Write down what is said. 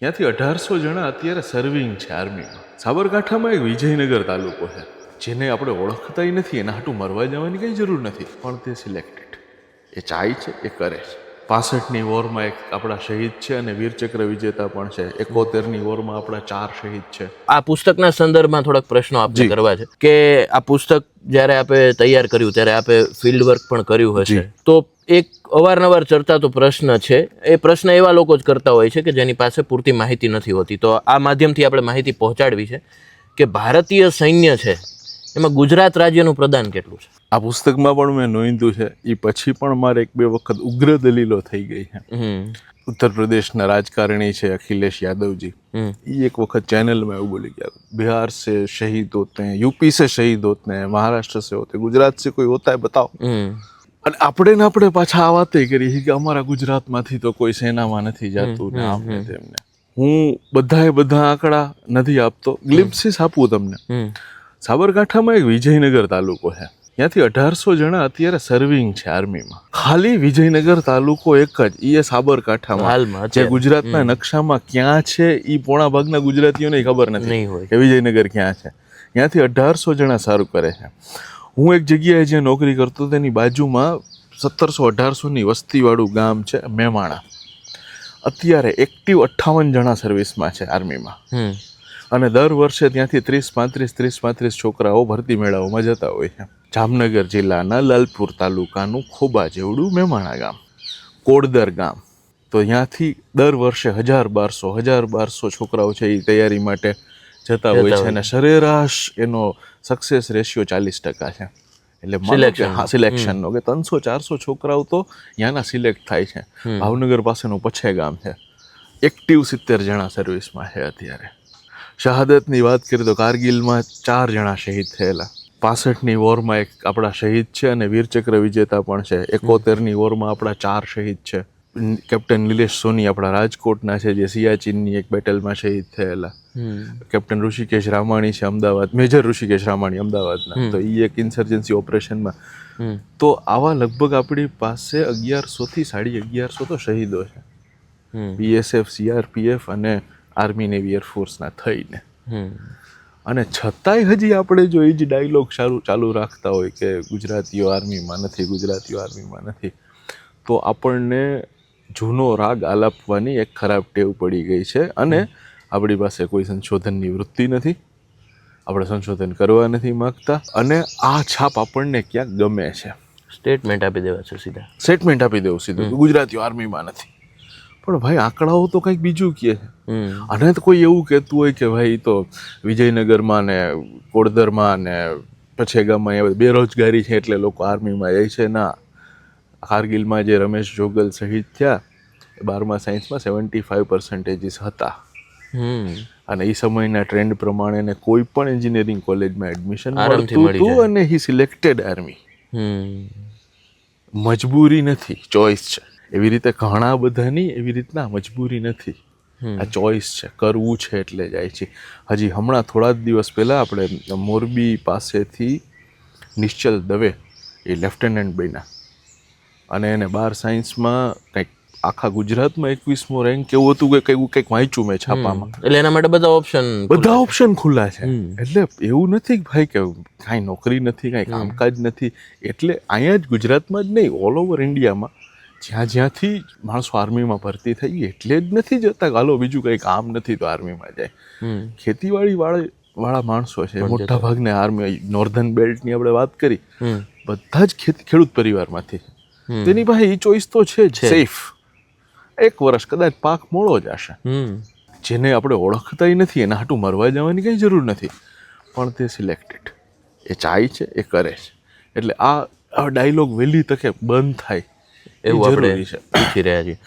ત્યાંથી અઢારસો જણા અત્યારે સર્વિંગ છે આર્મીમાં સાબરકાંઠામાં એક વિજયનગર તાલુકો છે. જેને આપણે ઓળખતાય નથી, એના હાટું મરવા જવાની કંઈ જરૂર નથી, પણ તે સિલેક્ટેડ એ ચાય છે, એ કરે છે. પાસઠની વોરમાં એક આપણા શહીદ છે અને વીરચક્ર વિજેતા પણ છે. એકોતેરની વોરમાં આપણા ચાર શહીદ છે. આ પુસ્તકના સંદર્ભમાં થોડાક પ્રશ્નો આપણે કરવા છે કે આ પુસ્તક જ્યારે આપે તૈયાર કર્યું ત્યારે આપે ફિલ્ડ વર્ક પણ કર્યું હશે. તો એક અવારનવાર ચર્ચાતો પ્રશ્ન છે. એ પ્રશ્ન એવા લોકો જ કરતા હોય છે કે જેની પાસે પૂરતી માહિતી નથી હોતી. તો આ માધ્યમથી આપણે માહિતી પહોંચાડવી છે કે ભારતીય સૈન્ય છે એમાં ગુજરાત રાજ્યનું પ્રદાન કેટલું છે? આ પુસ્તકમાં પણ મેં નોંધ્યું છે એ પછી પણ મારે એક બે વખત ઉગ્ર દલીલો થઈ ગઈ છે. ઉત્તર પ્રદેશના રાજકારણી છે અખિલેશ યાદવજી. એ એક વખત ચેનલમાં એવું બોલી ગયા બિહાર સે શહીદ હોતે હૈ यूपी સે શહીદ હોતે મહારાષ્ટ્ર સે હોતે ગુજરાત સે કોઈ હોતા બતાવ. અને આપણે ને આપણે પાછા આ વાતે કરી કે અમારા ગુજરાતમાંથી તો કોઈ સેનામાં નથી જાતું ને આમને તેમને. હું બધાએ બધા આંકડા નથી આપતો. ગ્લિપ્સિસ આપું તમને. સાબરકાંઠામાં એક વિજયનગર તાલુકો છે. ત્યાંથી અઢારસો જણા અત્યારે સર્વિંગ છે આર્મીમાં ખાલી વિજયનગર તાલુકો એક જ એ સાબરકાંઠામાં. હાલમાં જે ગુજરાતના નકશામાં ક્યાં છે એ પોણા ભાગના ગુજરાતીઓને ખબર નથી. હોય. કે વિજયનગર ક્યાં છે. ત્યાંથી અઢારસો જણા સારું કરે છે. હું એક જગ્યાએ જે નોકરી કરતો તેની બાજુમાં સત્તરસો અઢારસોની વસ્તીવાળું ગામ છે મેમાણા અત્યારે એક્ટિવ અઠ્ઠાવન જણા સર્વિસમાં છે આર્મીમાં અને દર વર્ષે ત્યાંથી ત્રીસ પાંત્રીસ ત્રીસ પાંત્રીસ છોકરાઓ ભરતી મેળાઓમાં જતા હોય છે. જામનગર જિલ્લાના લાલપુર તાલુકાનું ખોબા જેવડું મેમાણા ગામ કોડદર ગામ. તો ત્યાંથી દર વર્ષે હજાર બારસો હજાર બારસો છોકરાઓ છે એ તૈયારી માટે જતા હોય છે અને સરેરાશ એનો સક્સેસ રેશિયો ચાલીસ ટકા છે. એટલે. સિલેક્શનનો કે ત્રણસો ચારસો છોકરાઓ તો ત્યાંના સિલેક્ટ થાય છે. ભાવનગર પાસેનું પછે ગામ છે. એક્ટિવ સિત્તેર જણા સર્વિસમાં છે અત્યારે. શહાદતની વાત કરીએ તો કારગિલમાં ચાર જણા શહીદ થયેલા. પાસઠની વોરમાં એક આપણા શહીદ છે અને વીરચક્ર વિજેતા પણ છે. એકોતેરની વોરમાં આપણા ચાર શહીદ છે. કેપ્ટન નિલેશ સોની આપણા રાજકોટના છે જે સિયાચીનની એક બેટલમાં શહીદ થયેલા. કેપ્ટન ઋષિકેશ રામાણી છે અમદાવાદ મેજર ઋષિકેશ રામાણી અમદાવાદના. તો એ એક ઇન્સર્જન્સી ઓપરેશનમાં તો આવા લગભગ આપણી પાસે અગિયારસોથી સાડી અગિયારસો તો શહીદો છે. બીએસએફ સીઆરપીએફ અને આર્મી નેવી એરફોર્સના થઈને. અને છતાંય હજી આપણે જો એ જ ડાયલોગ સારું ચાલુ રાખતા હોય કે ગુજરાતીઓ આર્મીમાં નથી ગુજરાતીઓ આર્મીમાં નથી તો આપણને જૂનો રાગ આલાપવાની એક ખરાબ ટેવ પડી ગઈ છે. અને આપણી પાસે કોઈ સંશોધનની વૃત્તિ નથી. આપણે સંશોધન કરવા નથી માગતા. અને આ છાપ આપણને ક્યાંક ગમે છે. સ્ટેટમેન્ટ આપી દેવા છે સીધા. સ્ટેટમેન્ટ આપી દેવું સીધું. ગુજરાતીઓ આર્મીમાં નથી. પણ ભાઈ આંકડાઓ તો કંઈક બીજું કહે. છે અને તો કોઈ એવું કહેતું હોય કે ભાઈ તો વિજયનગરમાં ને કોડદરમાં ને પછેગામાં એ બેરોજગારી છે એટલે લોકો આર્મીમાં જાય છે. ના કારગિલમાં જે રમેશ જોગલ શહીદ થયા એ બારમા સાયન્સમાં સેવન્ટી ફાઇવ પર્સન્ટેજીસ હતા અને એ સમયના ટ્રેન્ડ પ્રમાણે એને કોઈ પણ એન્જિનિયરિંગ કોલેજમાં એડમિશન મળતું હતું અને હી સિલેક્ટેડ આર્મી હમ. મજબૂરી નથી ચોઇસ છે. એવી રીતે ઘણા બધાની એવી રીતના મજબૂરી નથી. આ ચોઇસ છે કરવું છે એટલે જાય છે. હજી હમણાં થોડા જ દિવસ પહેલાં આપણે મોરબી પાસેથી નિશ્ચલ દવે એ લેફ્ટનન્ટ બન્યા. અને એને બાર સાયન્સમાં કંઈક આખા ગુજરાતમાં એકવીસમો રેન્ક કેવું હતું કે કંઈક કંઈક વાંચ્યું મેં છાપામાં. એટલે એના માટે બધા ઓપ્શન બધા ઓપ્શન ખુલ્લા છે. એટલે એવું નથી કે ભાઈ કે કાંઈ નોકરી નથી કાંઈ કામકાજ નથી. એટલે અહીંયા જ ગુજરાતમાં જ નહીં ઓલ ઓવર ઇન્ડિયામાં જ્યાં જ્યાંથી માણસો આર્મીમાં ભરતી થઈ એટલે જ નથી જતા હાલો બીજું કંઈ કામ નથી તો આર્મીમાં જાય. ખેતીવાડી વાળા વાળા માણસો છે મોટા ભાગને આર્મી નોર્ધન બેલ્ટની આપણે વાત કરી બધા જ ખેતી ખેડૂત પરિવારમાંથી. તેની પાસે એ ચોઈસ તો છે જ. સેફ એક વર્ષ કદાચ પાક મોડો જ હશે. જેને આપણે ઓળખતાય નથી એના હાટું મરવા જવાની કંઈ જરૂર નથી. પણ તે સિલેક્ટેડ એ ચાય છે એ કરે છે. એટલે આ ડાયલોગ વહેલી તકે બંધ થાય. એ એવું આપણે જરૂરી છે શીખી રહ્યા છીએ